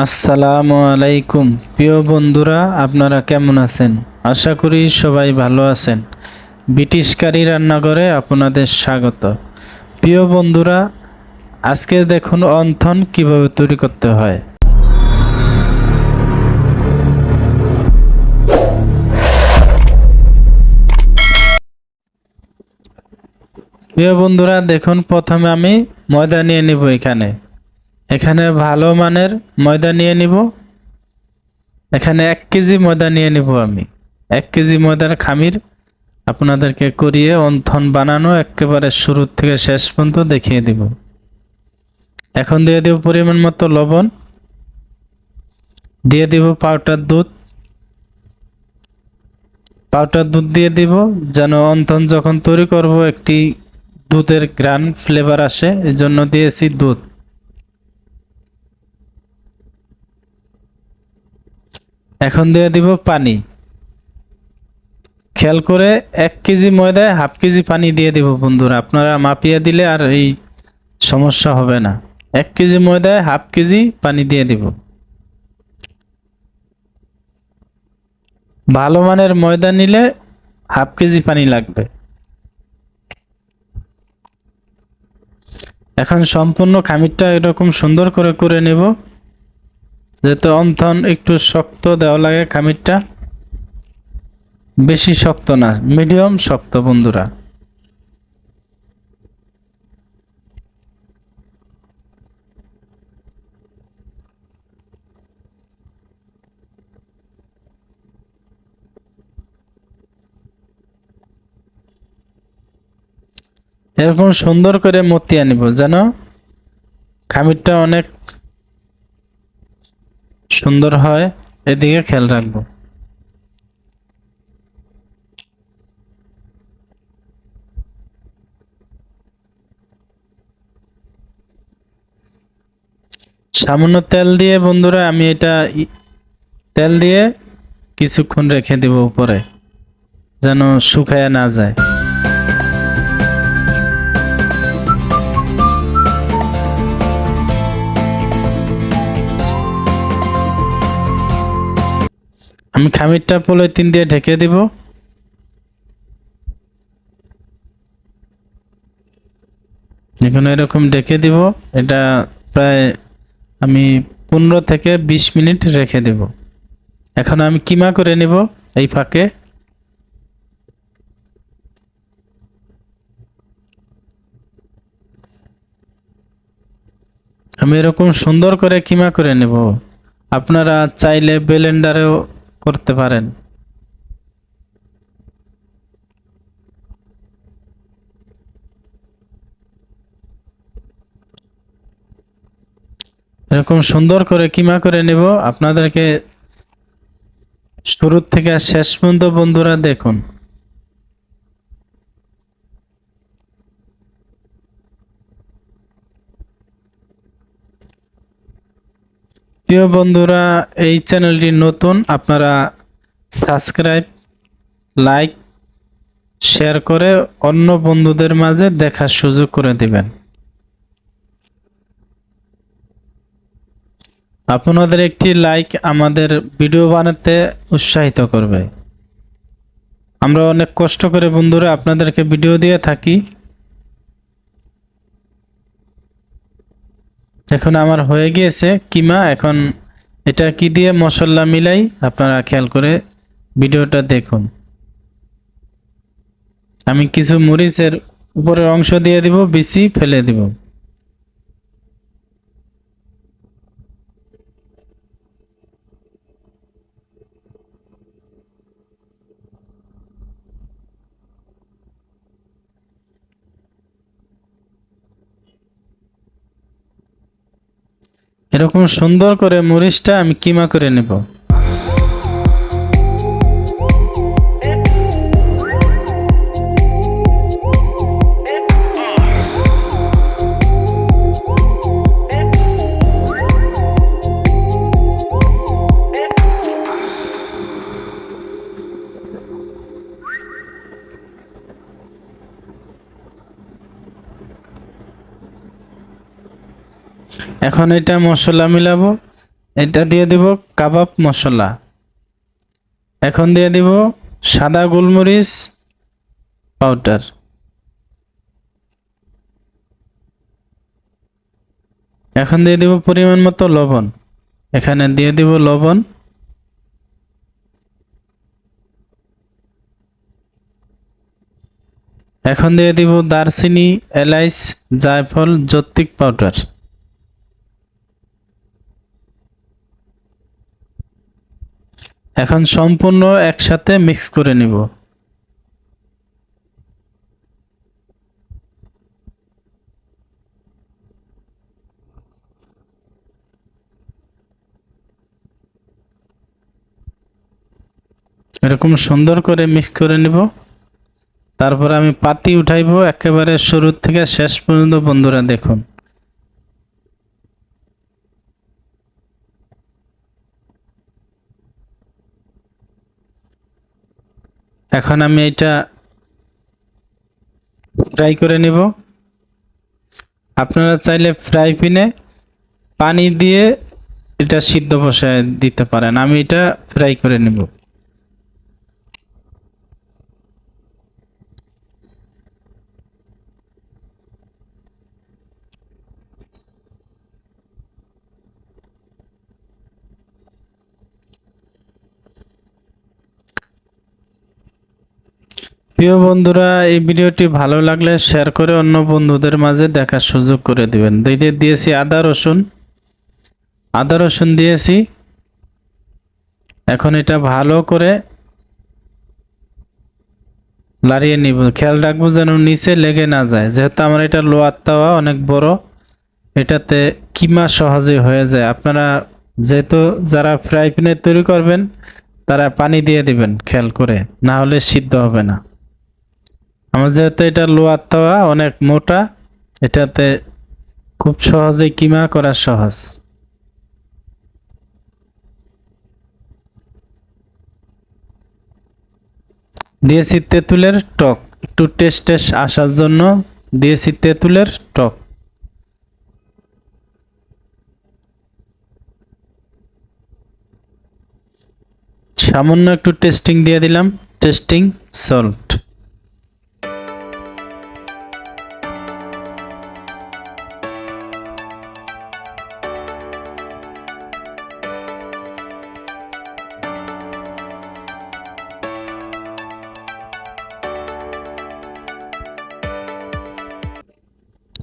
আসসালামু আলাইকুম। প্রিয় বন্ধুরা, আপনারা কেমন আছেন? আশা করি সবাই ভালো আছেন। ব্রিটিশকারী রান্নাঘরে আপনাদের স্বাগত। প্রিয় বন্ধুরা, আজকে দেখুন অন্থন কীভাবে তৈরি করতে হয়। প্রিয় বন্ধুরা, দেখুন প্রথমে আমি ময়দা নিয়ে নিব এখানে। এখানে ভালো মানের ময়দা নিয়ে নিব। এখানে এক কেজি ময়দা নিয়ে নিব আমি। এক কেজি ময়দার খামির আপনাদেরকে করিয়ে অন্থন বানানো একেবারে শুরু থেকে শেষ পর্যন্ত দেখিয়ে দিব। এখন দিয়ে দেব পরিমাণ মতো লবণ। দিয়ে দিব পাউডার দুধ। পাউডার দুধ দিয়ে দিব যেন অন্থন যখন তৈরি করব একটি দুধের গ্রান ফ্লেভার আসে এই জন্য দিয়েছি দুধ। এখন দিয়ে দিব পানি। খেয়াল করে এক কেজি ময়দায় হাফ কেজি পানি দিয়ে দিব বন্ধুরা। আপনারা মাপিয়ে দিলে আর এই সমস্যা হবে না। এক কেজি ময়দায় হাফ কেজি পানি দিয়ে দিব। ভালো মানের ময়দা নিলে হাফ কেজি পানি লাগবে। এখন সম্পূর্ণ খামিরটা এরকম সুন্দর করে করে নেব। যেহেতু অন্থন একটু শক্ত দেওয়া লাগে খামিরটা, বেশি শক্ত না মিডিয়াম শক্ত বন্ধুরা। এরকম সুন্দর করে মতিয়া আনিব, যেন খামিরটা অনেক সুন্দর হয়, এদিকে খেয়াল রাখব। সামান্য তেল দিয়ে বন্ধুরা, আমি এটা তেল দিয়ে কিছুক্ষণ রেখে দেব উপরে, যেন শুকায় না যায়। আমি খামিরটা পলিথিন দিয়ে ঢেকে দিব। এখন এরকম ঢেকে দিব। এটা প্রায় আমি পনেরো থেকে বিশ মিনিট রেখে দেব। এখন আমি কিমা করে নিব এই ফাঁকে? আমি এরকম সুন্দর করে কিমা করে নেব। আপনারা চাইলে ব্লেন্ডারেও করতে পারেন। এরকম সুন্দর করে কিমা করে নেব। আপনাদেরকে শুরু থেকে শেষ পর্যন্ত বন্ধুরা দেখুন। প্রিয় বন্ধুরা, এই চ্যানেলটি নতুন, আপনারা সাবস্ক্রাইব, লাইক, শেয়ার করে অন্য বন্ধুদের মাঝে দেখার সুযোগ করে দিবেন। আপনাদের একটি লাইক আমাদের ভিডিও বানাতে উৎসাহিত করবে। আমরা অনেক কষ্ট করে বন্ধুরা আপনাদেরকে ভিডিও দিয়ে থাকি। এখন আমার হয়ে গিয়েছে কিমা, এখন এটা কি দিয়ে মশলা মিলাই আপনারা খেয়াল করে ভিডিওটা দেখুন। আমি কিছু মরিচের উপরের অংশ দিয়ে দিব বিচি ফেলে দিব। এরকম সুন্দর করে মরিচটা আমি কিমা করে নেব এখন এটা মশলা মিলাবো। এটা দিয়ে দিব কাবাব মশলা। এখন দিয়ে দিব সাদা গোলমরিচ পাউডার। এখন দিয়ে দিব পরিমাণ মতো লবণ। এখানে দিয়ে দিব লবণ। এখন দিয়ে দিব দারচিনি, এলাইচ, জায়ফল জত্তিক পাউডার। এখন সম্পূর্ণ একসাথে মিক্স করে নিব। এরকম সুন্দর করে মিক্স করে নিব। তারপর আমি পাতি উঠাইবো, একেবারে শুরু থেকে শেষ পর্যন্ত, বন্ধুরা দেখুন। এখন আমি এটা ফ্রাই করে নিব। আপনারা চাইলে ফ্রাই পিনে পানি দিয়ে এটা সিদ্ধ বসায় দিতে পারেন। আমি এটা ফ্রাই করে নিব। প্রিয় বন্ধুরা, এই ভিডিওটি ভালো লাগলে শেয়ার করে অন্য বন্ধুদের মাঝে দেখার সুযোগ করে দিবেন। দিতে দিয়েছি আদা, রসুন। আদা, রসুন দিয়েছি। এখন এটা ভালো করে লাড়িয়ে নিব। খেয়াল রাখব যেন নিচে লেগে না যায়। যেহেতু আমার এটা লোয়ার তাওয়া অনেক বড়, এটাতে কিমা সহজে হয়ে যায়। আপনারা যেহেতু যারা ফ্রাই প্যানে তৈরি করবেন, তারা পানি দিয়ে দিবেন খেয়াল করে। না হলে সিদ্ধ হবে না। আমার যেহেতু এটা লোয়ার তাওয়া অনেক মোটা, এটাতে খুব সহজে কিমা করা সহজ। দিয়েছি তেঁতুলের টক, একটু টেস্ট আসার জন্য দিয়েছি তেঁতুলের টক। সামান্য একটু টেস্টিং দিয়ে দিলাম, টেস্টিং সল্ট।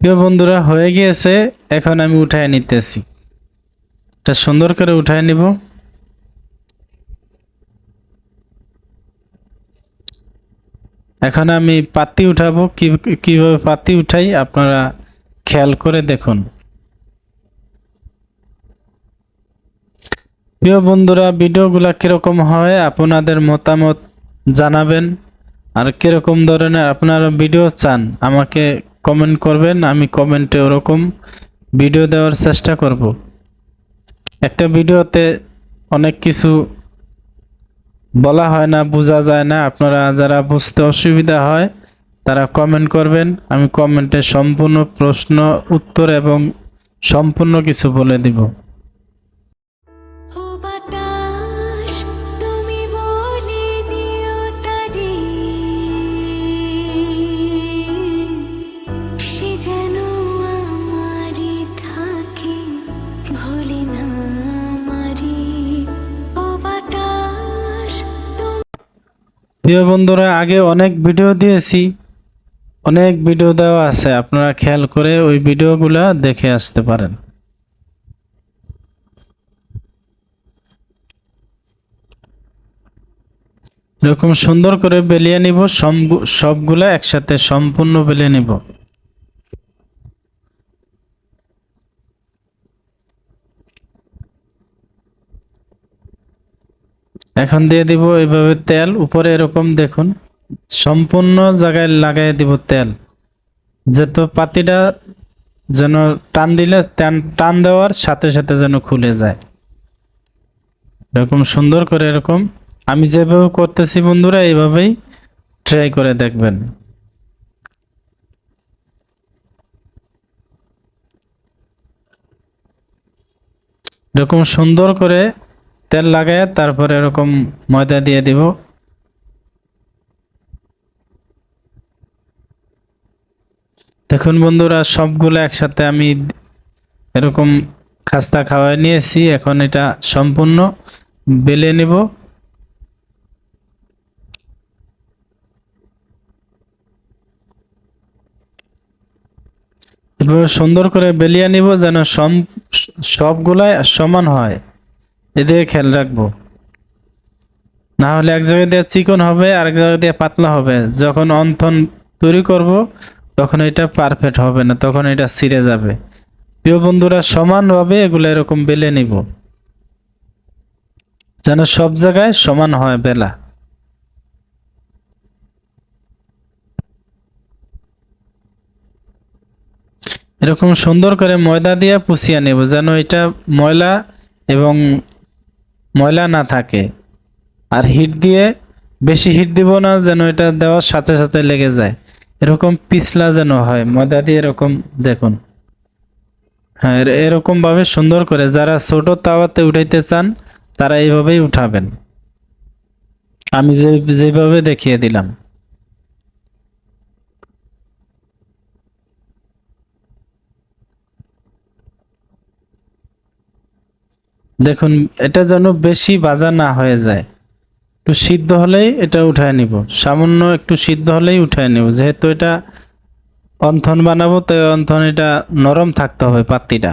প্রিয় বন্ধুরা, হয়ে গিয়েছে। এখন আমি উঠায় নিতেছি। এটা সুন্দর করে উঠায় নিব। এখন আমি পাতি উঠাবো। কীভাবে পাতি উঠাই আপনারা খেয়াল করে দেখুন। প্রিয় বন্ধুরা, ভিডিওগুলা কীরকম হয় আপনাদের মতামত জানাবেন। আর কীরকম ধরনের আপনারা ভিডিও চান, আমাকে কমেন্ট করবেন, আমি কমেন্টে ওরকম ভিডিও দেওয়ার চেষ্টা করব। একটা ভিডিওতে অনেক কিছু বলা হয় না, বোঝা যায় না। আপনারা যারা বুঝতে অসুবিধা হয়, তারা কমেন্ট করবেন। আমি কমেন্টে সম্পূর্ণ প্রশ্ন, উত্তর এবং সম্পূর্ণ কিছু বলে দিব। প্রিয় বন্ধুরা, আগে অনেক ভিডিও দিয়েছি। অনেক ভিডিও দেওয়া আছে, আপনারা খেয়াল করে ওই ভিডিওগুলা দেখে আসতে পারেন। এরকম সুন্দর করে বেলিয়ে নিব সব- সবগুলা একসাথে সম্পূর্ণ বেলিয়ে নিব। এখন দিয়ে দিব এইভাবে তেল। উপরে এরকম দেখুন, সম্পূর্ণ জায়গায় লাগাই দিব তেল। যেহেতু পাতিটা যেন টান দিলে টান দেওয়ার সাথে সাথে যেন খুলে যায়। এরকম সুন্দর করে এরকম। আমি যেভাবে করতেছি বন্ধুরা, এইভাবেই ট্রাই করে দেখবেন। এরকম সুন্দর করে তেল লাগায় তারপরে এরকম ময়দা দিয়ে দিব। দেখুন বন্ধুরা, সবগুলো একসাথে আমি এরকম খাস্তা খাওয়াই নিয়েছি। এখন এটা সম্পূর্ণ বেলে নিব। এভাবে সুন্দর করে বেলিয়ে নিব যেন সম সবগুলাই সমান হয়। এদিকে খেয়াল রাখব। না হলে এক জায়গায় দিয়ে চিকন হবে, আরেক জায়গায় দিয়ে পাতলা হবে। যখন অন্থন তৈরি করব, তখন এটা পারফেক্ট হবে না, তখন এটা ছিঁড়ে যাবে। প্রিয় বন্ধুরা, সমানভাবে এগুলো এরকম বেলে নিব। যেন সব জায়গায় সমান হয় বেলা। এরকম সুন্দর করে ময়দা দিয়ে পুষিয়ে নেব, যেন এটা ময়লা এবং ময়লা না থাকে। আর হিট দিয়ে, বেশি হিট দিব না যেন এটা দেওয়ার সাথে সাথে লেগে যায়। এরকম পিছলা যেন হয় ময়দা দিয়ে এরকম, দেখুন। হ্যাঁ এরকমভাবে এরকম ভাবে সুন্দর করে যারা ছোট তাওয়াতে উঠাইতে চান, তারা এইভাবেই উঠাবেন। আমি যে যেভাবে দেখিয়ে দিলাম। দেখুন, এটা যেন বেশি ভাজা না হয়ে যায়। একটু সিদ্ধ হলেই এটা উঠায় নিব। সামান্য একটু সিদ্ধ হলেই উঠায় নিব। যেহেতু এটা অন্থন বানাবো, তো অন্থন এটা নরম থাকতে হবে পাত্তিটা।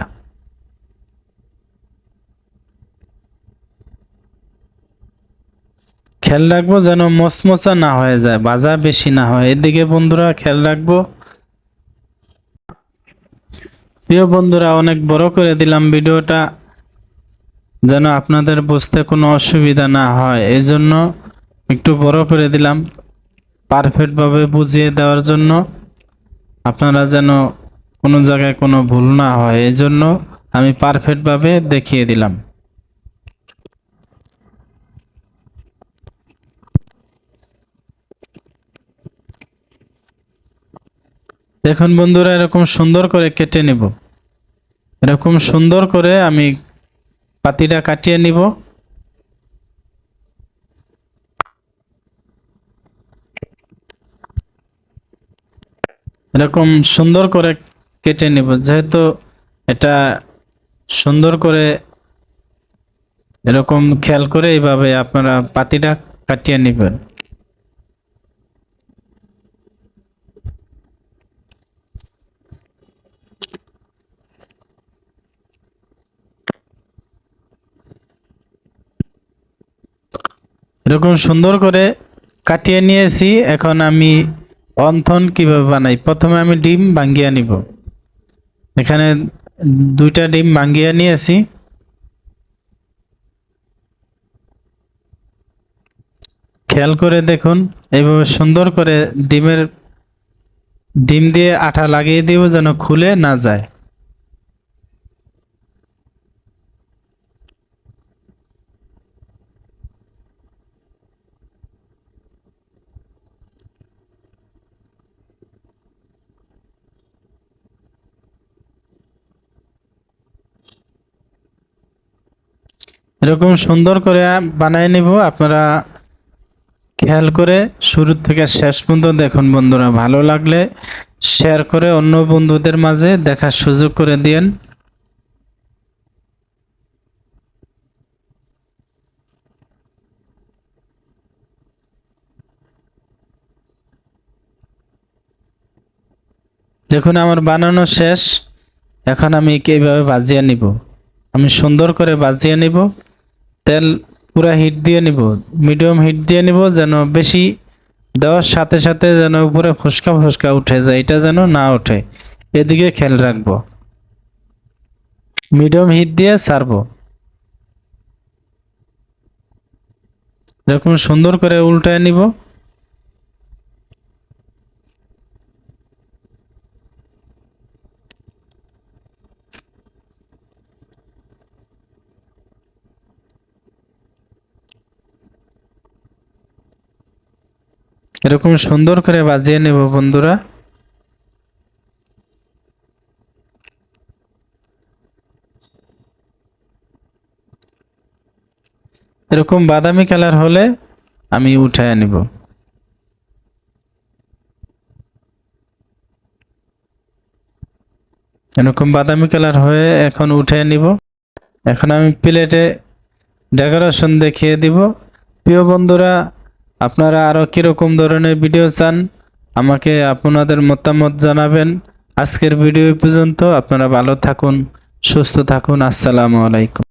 খেয়াল রাখব যেন মচমচা না হয়ে যায় ভাজা বেশি না হয়। এদিকে বন্ধুরা খেয়াল রাখব। প্রিয় বন্ধুরা, অনেক বড় করে দিলাম ভিডিওটা। যেন আপনাদের বুঝতে কোনো অসুবিধা না হয়। এই জন্য একটু বড় করে দিলাম। পারফেক্টভাবে বুঝিয়ে দেওয়ার জন্য আপনারা যেন কোনো জায়গায় কোনো ভুল না হয়। এই জন্য আমি পারফেক্টভাবে দেখিয়ে দিলাম। দেখুন বন্ধুরা, এরকম সুন্দর করে কেটে নেব। এরকম সুন্দর করে আমি পাতিটা কাটিয়ে নিব। এরকম সুন্দর করে কেটে নিব। যেহেতু এটা সুন্দর করে এরকম খেয়াল করে এইভাবে আপনারা পাতিটা কাটিয়ে নেবেন। এরকম সুন্দর করে কাটিয়ে নিয়েছি। এখন আমি অন্থন কীভাবে বানাই? প্রথমে আমি ডিম ভাঙ্গিয়ে নিব। এখানে দুইটা ডিম ভাঙ্গিয়ে নিয়েছি। খেয়াল করে দেখুন, এইভাবে সুন্দর করে ডিমের ডিম দিয়ে আঠা লাগিয়ে দিব যেন খুলে না যায়। এরকম সুন্দর করে বানায় নিব। আপনারা খেয়াল করে শুরু থেকে শেষ পর্যন্ত দেখুন বন্ধুরা, ভালো লাগলে শেয়ার করে অন্য বন্ধুদের মাঝে দেখার সুযোগ করে দিয়েন। দেখুন আমার বানানো শেষ, এখন আমি এইভাবে বাজিয়ে নিব। আমি সুন্দর করে বাজিয়ে নিব। তেল পুরা হিট দিয়ে নিব মিডিয়াম হিট দিয়ে নিব যেন বেশি দেওয়ার সাথে সাথে যেন উপরে ফুসকা ফুসকা উঠে যায়, এটা যেন না ওঠে। এদিকে খেয়াল রাখব। মিডিয়াম হিট দিয়ে ছাড়বো এরকম সুন্দর করে উল্টায় নিব এরকম সুন্দর করে বাজিয়ে নেব বন্ধুরা। এরকম বাদামি কালার হলে আমি উঠায় নিব। এরকম বাদামি কালার হয়ে এখন উঠে নিব। এখন আমি প্লেটে ডেকোরেশন দেখিয়ে দিব। প্রিয় বন্ধুরা আপনারা আরও কীরকম ধরনের ভিডিও চান, আমাকে আপনাদের মতামত জানাবেন। আজকের ভিডিও পর্যন্ত, আপনারা ভালো থাকুন, সুস্থ থাকুন, আসসালামু আলাইকুম।